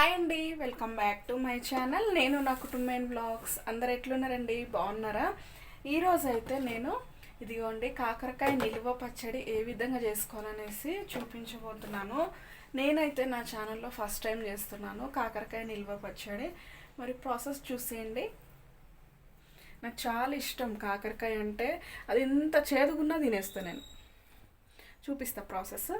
Hi అండి welcome back to my channel. నేను నా కుటుంబం బ్లాగ్స్. అందరు ఎట్లున్నారండి? బాగున్నారా? ఈరోజు అయితే నేను ఇదిగోండి కాకరకాయ నిల్వ పచ్చడి ఏ విధంగా చేసుకోవాలనేసి చూపించబోతున్నాను. నేనైతే నా ఛానల్లో ఫస్ట్ టైం చేస్తున్నాను కాకరకాయ నిల్వ పచ్చడి. మరి ప్రాసెస్ చూసేయండి. నాకు చాలా ఇష్టం కాకరకాయ అంటే. అది ఎంత చేదుగున్నా తినేస్తాను నేను. చూపిస్తా ప్రాసెస్.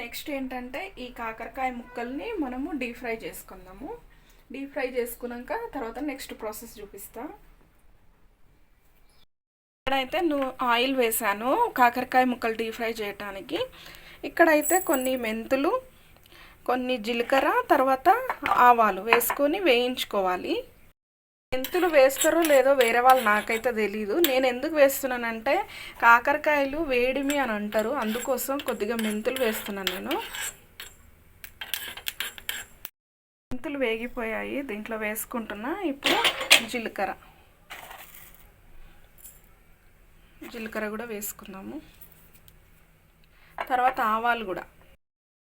నెక్స్ట్ ఏంటంటే ఈ కాకరకాయ ముక్కల్ని మనము డీప్ ఫ్రై చేసుకుందాము. డీప్ ఫ్రై చేసుకున్నాక తర్వాత నెక్స్ట్ ప్రాసెస్ చూపిస్తా. ఇక్కడైతే నువ్వు ఆయిల్ వేసాను కాకరకాయ ముక్కలు డీప్ ఫ్రై చేయటానికి. ఇక్కడైతే కొన్ని మెంతులు కొన్ని జీలకర్ర తర్వాత ఆవాలు వేసుకొని వేయించుకోవాలి. మెంతులు వేస్తారో లేదో వేరే వాళ్ళు నాకైతే తెలీదు. నేను ఎందుకు వేస్తున్నానంటే కాకరకాయలు వేడిమి అని అంటారు. అందుకోసం కొద్దిగా మెంతులు వేస్తున్నాను నేను. మెంతులు వేగిపోయాయి. దీంట్లో వేసుకుంటున్నా. ఇప్పుడు జీలకర్ర. జీలకర్ర కూడా వేసుకుందాము. తర్వాత ఆవాలు కూడా.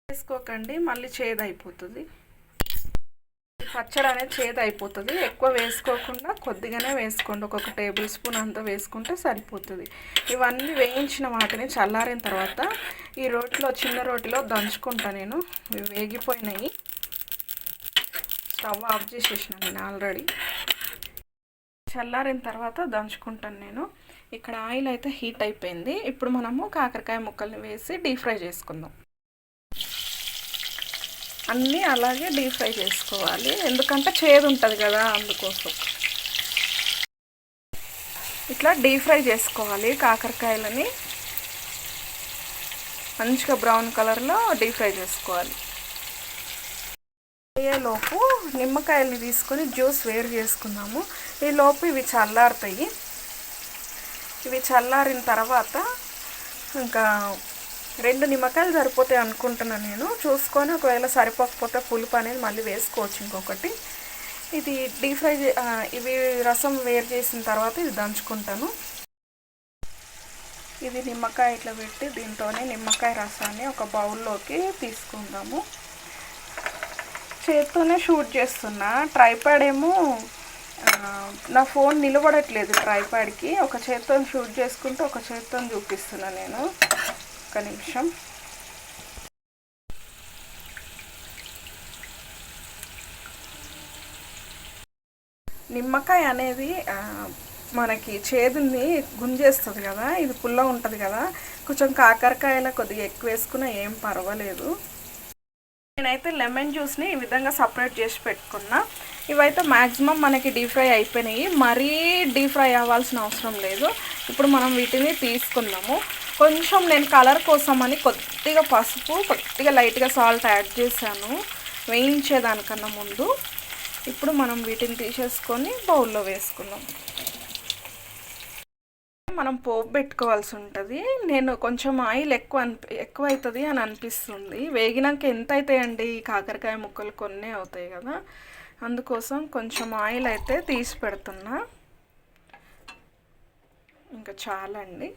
వేసుకోకండి. మళ్ళీ చేదు అయిపోతుంది. పచ్చడి అనేది చేదు అయిపోతుంది ఎక్కువ వేసుకోకుండా కొద్దిగానే వేసుకోండి. ఒక్కొక్క టేబుల్ స్పూన్ అంతా వేసుకుంటే సరిపోతుంది. ఇవన్నీ వేయించిన వాటిని చల్లారిన తర్వాత ఈ రోటిలో చిన్న రోటిలో దంచుకుంటా నేను. వేగిపోయినాయి. స్టవ్ ఆఫ్ చేసేసిన నేను ఆల్రెడీ. చల్లారిన తర్వాత దంచుకుంటాను నేను. ఇక్కడ ఆయిల్ అయితే హీట్ అయిపోయింది. ఇప్పుడు మనము కాకరకాయ ముక్కల్ని వేసి డీప్ ఫ్రై చేసుకుందాం. అన్నీ అలాగే డీప్ ఫ్రై చేసుకోవాలి. ఎందుకంటే చేదు ఉంటుంది కదా అందుకోసం. ఇట్లా డీప్ ఫ్రై చేసుకోవాలి కాకరకాయలని. మంచిగా బ్రౌన్ కలర్లో డీప్ ఫ్రై చేసుకోవాలి. అయ్యేలోపు నిమ్మకాయల్ని తీసుకొని జ్యూస్ వేరు చేసుకున్నాము ఈ లోపు ఇవి చల్లారుతాయి. ఇవి చల్లారిన తర్వాత ఇంకా రెండు నిమ్మకాయలు సరిపోతాయి అనుకుంటున్నాను నేను. చూసుకొని ఒకవేళ సరిపోకపోతే పులుపు అనేది మళ్ళీ వేసుకోవచ్చు ఇంకొకటి. ఇది డీప్ ఫ్రై ఇవి రసం వేరు చేసిన తర్వాత ఇది దంచుకుంటాను. ఇది నిమ్మకాయ ఇట్లా పెట్టి దీంతోనే నిమ్మకాయ రసాన్ని ఒక బౌల్లోకి తీసుకుందాము. చేత్తోనే షూట్ చేస్తున్నా. ట్రైపాడ్ ఏమో నా ఫోన్ నిలబడట్లేదు ట్రైపాడ్కి. ఒక చేత్తో షూట్ చేసుకుంటూ ఒక చేత్తో చూపిస్తున్నా నేను. ఒక్క నిమిషం. నిమ్మకాయ అనేది మనకి చేదుని గుంజేస్తుంది కదా ఇది పుల్ల ఉంటుంది కదా కొంచెం కాకరకాయల కొద్దిగా ఎక్కువ వేసుకున్నా ఏం పర్వాలేదు. నేనైతే లెమన్ జ్యూస్ని ఈ విధంగా సపరేట్ చేసి పెట్టుకున్నా. ఇవైతే మ్యాక్సిమం మనకి డీప్ ఫ్రై అయిపోయినాయి. మరీ డీప్ ఫ్రై అవ్వాల్సిన అవసరం లేదు. ఇప్పుడు మనం వీటిని తీసుకుందాము. కొంచెం నేను కలర్ కోసం అని కొద్దిగా పసుపు కొద్దిగా లైట్గా సాల్ట్ యాడ్ చేశాను. వేయించేదానికన్నా ముందు ఇప్పుడు మనం వీటిని తీసేసుకొని బౌల్లో వేసుకుందాం. మనం పోపు పెట్టుకోవాల్సి ఉంటుంది. నేను కొంచెం ఆయిల్ ఎక్కువ అనిపి ఎక్కువ అవుతుంది అని అనిపిస్తుంది. వేగినాక ఎంత అవుతాయండి కాకరకాయ ముక్కలు కొన్ని అవుతాయి కదా. అందుకోసం కొంచెం ఆయిల్ అయితే తీసి పెడుతున్నా. ఇంకా చాలండి.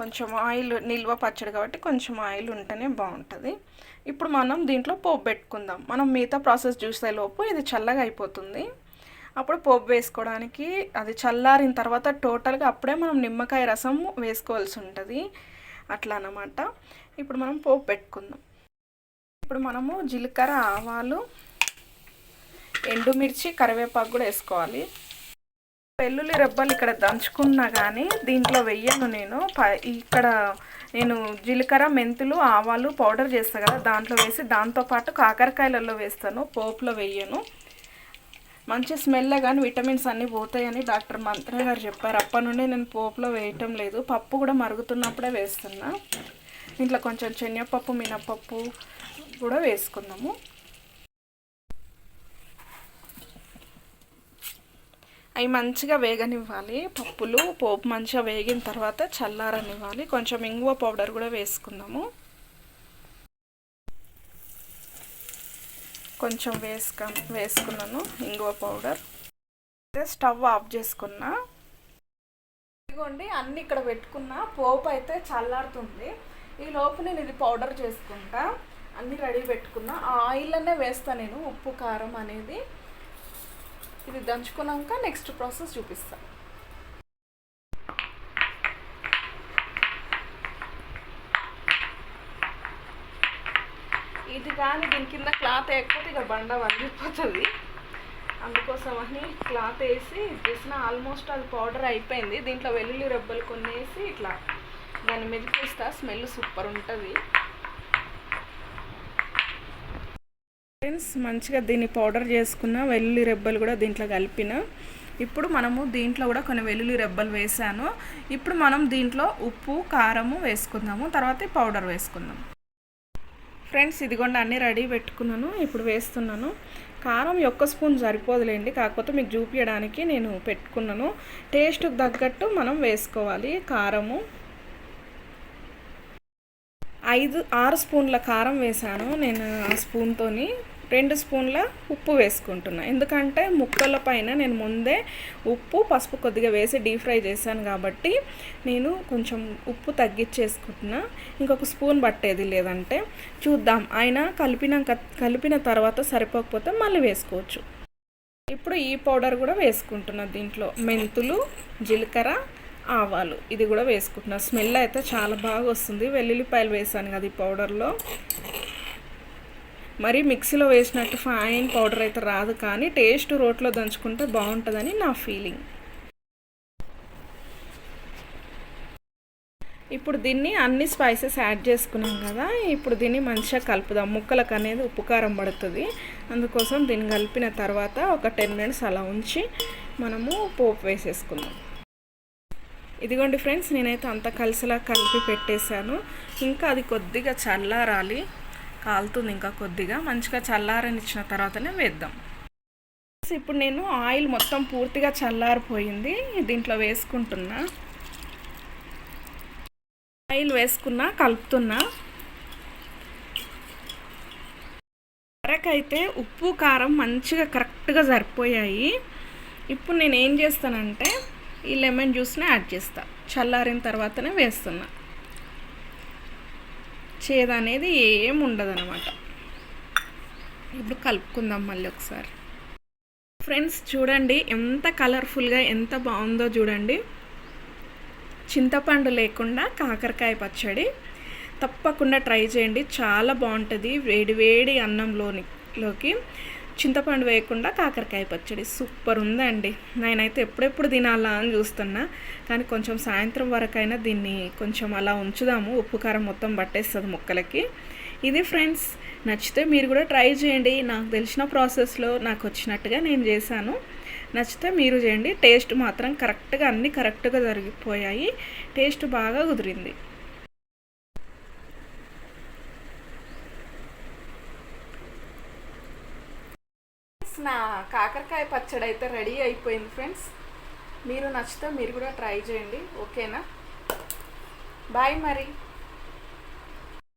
కొంచెం ఆయిల్ నిల్వ పచ్చడి కాబట్టి కొంచెం ఆయిల్ ఉంటేనే బాగుంటుంది. ఇప్పుడు మనం దీంట్లో పోపు పెట్టుకుందాం. మనం మిగతా ప్రాసెస్ చూసే లోపు ఇది చల్లగా అయిపోతుంది. అప్పుడు పోపు వేసుకోవడానికి అది చల్లారిన తర్వాత టోటల్గా అప్పుడే మనం నిమ్మకాయ రసం వేసుకోవాల్సి ఉంటుంది. అట్లా అన్నమాట. ఇప్పుడు మనం పోపు పెట్టుకుందాం. ఇప్పుడు మనము జీలకర్ర ఆవాలు ఎండుమిర్చి కరివేపాకు కూడా వేసుకోవాలి. వెల్లుల్లి రెబ్బలు ఇక్కడ దంచుకున్నా కానీ దీంట్లో వెయ్యను నేను. ఇక్కడ నేను జీలకర్ర మెంతులు ఆవాలు పౌడర్ చేస్తాను కదా దాంట్లో వేసి దాంతోపాటు కాకరకాయలలో వేస్తాను. పోపులో వేయను మంచి స్మెల్ కానీ విటమిన్స్ అన్నీ పోతాయని డాక్టర్ మంత్ర గారు చెప్పారు. అప్పటి నుండి నేను పోపులో వేయటం లేదు. పప్పు కూడా మరుగుతున్నప్పుడే వేస్తున్నా. ఇంట్లో కొంచెం శనగపప్పు మినపప్పు కూడా వేసుకున్నాము. అవి మంచిగా వేగనివ్వాలి. పప్పులు పోపు మంచిగా వేగిన తర్వాత చల్లారనివ్వాలి. కొంచెం ఇంగువ పౌడర్ కూడా వేసుకుందాము. కొంచెం వేసుక వేసుకున్నాను ఇంగువ పౌడర్. అయితే స్టవ్ ఆఫ్ చేసుకున్నా. ఇదిగోండి అన్నీ ఇక్కడ పెట్టుకున్న. పోపు అయితే చల్లారుతుంది. ఈ లోపు నేను ఇది పౌడర్ చేసుకుంటా. అన్నీ రెడీ పెట్టుకున్నా. ఆ ఆయిల్లోనే వేస్తాను నేను ఉప్పు కారం అనేది. ఇది దంచుకున్నాక నెక్స్ట్ ప్రాసెస్ చూపిస్తాను. ఇది కానీ దీని కింద క్లాత్ వేయకపోతే ఇక బండ వర్గిపోతుంది అందుకోసం అని క్లాత్ వేసి చేసిన ఆల్మోస్ట్ అది పౌడర్ అయిపోయింది. దీంట్లో వెల్లుల్లి రెబ్బలు కొన్ని వేసి ఇట్లా దాన్ని మెదిపిస్తా స్మెల్ సూపర్ ఉంటుంది. ఫ్రెండ్స్ మంచిగా దీన్ని పౌడర్ చేసుకున్న వెల్లుల్లి రెబ్బలు కూడా దీంట్లో కలిపిన. ఇప్పుడు మనము దీంట్లో కూడా కొన్ని వెల్లుల్లి రెబ్బలు వేసాను. ఇప్పుడు మనం దీంట్లో ఉప్పు కారము వేసుకుందాము. తర్వాత పౌడర్ వేసుకుందాం. ఫ్రెండ్స్ ఇదిగోండి అన్నీ రెడీ పెట్టుకున్నాను. ఇప్పుడు వేస్తున్నాను. కారం ఒక్క స్పూన్ సరిపోదులేండి. కాకపోతే మీకు చూపించడానికి నేను పెట్టుకున్నాను. టేస్ట్కి తగ్గట్టు మనం వేసుకోవాలి కారము. ఐదు ఆరు స్పూన్ల కారం వేసాను నేను ఆ స్పూన్తోని రెండు స్పూన్ల ఉప్పు వేసుకుంటున్నా. ఎందుకంటే ముక్కల పైన నేను ముందే ఉప్పు పసుపు కొద్దిగా వేసి డీప్ ఫ్రై చేశాను కాబట్టి నేను కొంచెం ఉప్పు తగ్గించేసుకుంటున్నా. ఇంకొక స్పూన్ పట్టేది లేదంటే చూద్దాం. అయినా కలిపినాక కలిపిన తర్వాత సరిపోకపోతే మళ్ళీ వేసుకోవచ్చు. ఇప్పుడు ఈ పౌడర్ కూడా వేసుకుంటున్నా దీంట్లో. మెంతులు జీలకర్ర ఆవాలు. ఇది కూడా వేసుకుంటున్నా. స్మెల్ అయితే చాలా బాగా వస్తుంది. వెల్లుల్లిపాయలు వేసాను కదా ఈ పౌడర్లో. మరి మిక్సీలో వేసినట్టు ఫైన్ పౌడర్ అయితే రాదు కానీ టేస్ట్ రోట్లో దంచుకుంటే బాగుంటుందని నా ఫీలింగ్. ఇప్పుడు దీన్ని అన్ని స్పైసెస్ యాడ్ చేసుకున్నాం కదా. ఇప్పుడు దీన్ని మంచిగా కలుపుదాం. ముక్కలకు అనేది ఉప్పు కారం పడుతుంది. అందుకోసం దీన్ని కలిపిన తర్వాత ఒక టెన్ మినిట్స్ అలా ఉంచి మనము పోపు వేసేసుకుందాం. ఇదిగోండి ఫ్రెండ్స్ నేనైతే అంత కలిసిలా కలిపి పెట్టేశాను. ఇంకా అది కొద్దిగా చల్లారాలి. కాలుతుంది ఇంకా కొద్దిగా. మంచిగా చల్లారనిచ్చిన తర్వాతనే వేద్దాం. ఇప్పుడు నేను ఆయిల్ మొత్తం పూర్తిగా చల్లారిపోయింది. దీంట్లో వేసుకుంటున్నా. ఆయిల్ వేసుకున్నా కలుపుతున్నా. వరకైతే ఉప్పు కారం మంచిగా కరెక్ట్గా సరిపోయాయి. ఇప్పుడు నేను ఏం చేస్తానంటే ఈ లెమన్ జ్యూస్ని యాడ్ చేస్తా. చల్లారిన తర్వాతనే వేస్తున్నా. చేదు అనేది ఏం ఉండదు అనమాట ఇప్పుడు కలుపుకుందాం మళ్ళీ ఒకసారి. ఫ్రెండ్స్ చూడండి ఎంత కలర్ఫుల్గా ఎంత బాగుందో చూడండి. చింతపండు లేకుండా కాకరకాయ పచ్చడి. తప్పకుండా ట్రై చేయండి. చాలా బాగుంటుంది వేడి వేడి అన్నంలోని లోకి చింతపండు వేయకుండా కాకరకాయ పచ్చడి సూపర్ ఉందండి. నేనైతే ఎప్పుడెప్పుడు తినాలా అని చూస్తున్నా. కానీ కొంచెం సాయంత్రం వరకైనా దీన్ని కొంచెం అలా ఉంచుదాము. ఉప్పు కారం మొత్తం పట్టేస్తుంది ముక్కలకి. ఇది ఫ్రెండ్స్ నచ్చితే మీరు కూడా ట్రై చేయండి. నాకు తెలిసిన ప్రాసెస్లో నాకు వచ్చినట్టుగా నేను చేశాను. నచ్చితే మీరు చేయండి. టేస్ట్ మాత్రం కరెక్ట్గా అన్నీ కరెక్ట్గా జరిగిపోయాయి. టేస్ట్ బాగా కుదిరింది. నా కాకరకాయ పచ్చడి అయితే రెడీ అయిపోయింది ఫ్రెండ్స్. మీరు నచ్చితే మీరు కూడా ట్రై చేయండి ఓకేనా? బాయ్ మరి.